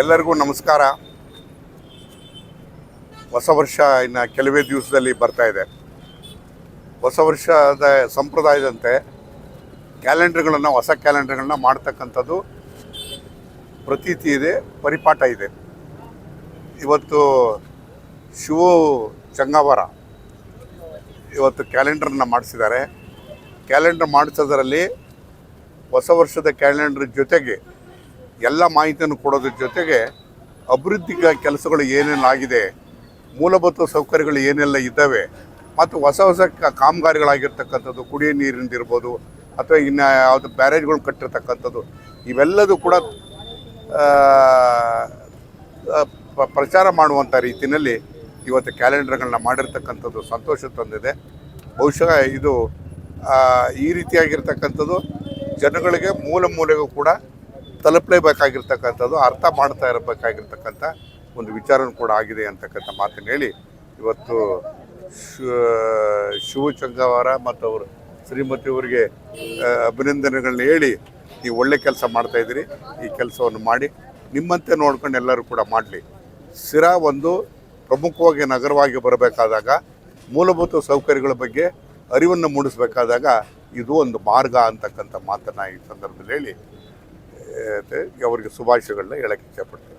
ಎಲ್ಲರಿಗೂ ನಮಸ್ಕಾರ. ಹೊಸ ವರ್ಷ ಇನ್ನು ಕೆಲವೇ ದಿವಸದಲ್ಲಿ ಬರ್ತಾ ಇದೆ. ಹೊಸ ವರ್ಷದ ಸಂಪ್ರದಾಯದಂತೆ ಕ್ಯಾಲೆಂಡರ್ಗಳನ್ನು, ಹೊಸ ಕ್ಯಾಲೆಂಡರ್ಗಳನ್ನ ಮಾಡ್ತಕ್ಕಂಥದ್ದು ಪ್ರತೀತಿ ಇದೆ, ಪರಿಪಾಠ ಇದೆ. ಇವತ್ತು ಶಿವ ಚಂಗಾವರ ಇವತ್ತು ಕ್ಯಾಲೆಂಡರ್ನ ಮಾಡಿಸಿದ್ದಾರೆ. ಕ್ಯಾಲೆಂಡರ್ ಮಾಡಿಸೋದರಲ್ಲಿ ಹೊಸ ವರ್ಷದ ಕ್ಯಾಲೆಂಡರ್ ಜೊತೆಗೆ ಎಲ್ಲ ಮಾಹಿತಿಯನ್ನು ಕೊಡೋದ್ರ ಜೊತೆಗೆ ಅಭಿವೃದ್ಧಿ ಕೆಲಸಗಳು ಏನೇನಾಗಿದೆ, ಮೂಲಭೂತ ಸೌಕರ್ಯಗಳು ಏನೆಲ್ಲ ಇದ್ದಾವೆ ಮತ್ತು ಹೊಸ ಹೊಸ ಕಾಮಗಾರಿಗಳಾಗಿರ್ತಕ್ಕಂಥದ್ದು, ಕುಡಿಯೋ ನೀರಿಂದಿರ್ಬೋದು ಅಥವಾ ಇನ್ನು ಯಾವುದು ಬ್ಯಾರೇಜ್ಗಳು ಕಟ್ಟಿರ್ತಕ್ಕಂಥದ್ದು, ಇವೆಲ್ಲದೂ ಕೂಡ ಪ್ರಚಾರ ಮಾಡುವಂಥ ರೀತಿಯಲ್ಲಿ ಇವತ್ತು ಕ್ಯಾಲೆಂಡರ್ಗಳನ್ನ ಮಾಡಿರ್ತಕ್ಕಂಥದ್ದು ಸಂತೋಷ ತಂದಿದೆ. ಬಹುಶಃ ಇದು ಈ ರೀತಿಯಾಗಿರ್ತಕ್ಕಂಥದ್ದು ಜನಗಳಿಗೆ, ಮೂಲ ಮೂಲೆಗೂ ಕೂಡ ತಲುಪಲೇಬೇಕಾಗಿರ್ತಕ್ಕಂಥದ್ದು, ಅರ್ಥ ಮಾಡ್ತಾ ಇರಬೇಕಾಗಿರ್ತಕ್ಕಂಥ ಒಂದು ವಿಚಾರನೂ ಕೂಡ ಆಗಿದೆ ಅಂತಕ್ಕಂಥ ಮಾತನ್ನು ಹೇಳಿ, ಇವತ್ತು ಶಿವ ಚಂಗವರ ಚಂಗವಾರ ಮತ್ತು ಅವರು ಶ್ರೀಮತಿ ಅವರಿಗೆ ಅಭಿನಂದನೆಗಳನ್ನ ಹೇಳಿ ನೀವು ಒಳ್ಳೆ ಕೆಲಸ ಮಾಡ್ತಾ ಇದ್ದೀರಿ, ಈ ಕೆಲಸವನ್ನು ಮಾಡಿ, ನಿಮ್ಮಂತೆ ನೋಡ್ಕೊಂಡು ಎಲ್ಲರೂ ಕೂಡ ಮಾಡಲಿ. ಸಿರಾ ಒಂದು ಪ್ರಮುಖವಾಗಿ ನಗರವಾಗಿ ಬರಬೇಕಾದಾಗ, ಮೂಲಭೂತ ಸೌಕರ್ಯಗಳ ಬಗ್ಗೆ ಅರಿವನ್ನು ಮೂಡಿಸಬೇಕಾದಾಗ ಇದು ಒಂದು ಮಾರ್ಗ ಅಂತಕ್ಕಂಥ ಮಾತನ್ನು ಈ ಸಂದರ್ಭದಲ್ಲಿ ಹೇಳಿ ಆ, ಅವರಿಗೆ ಶುಭಾಶಯಗಳನ್ನ ಹೇಳಕ್ಕೆ ಇಚ್ಛೆಪಡ್ತೀನಿ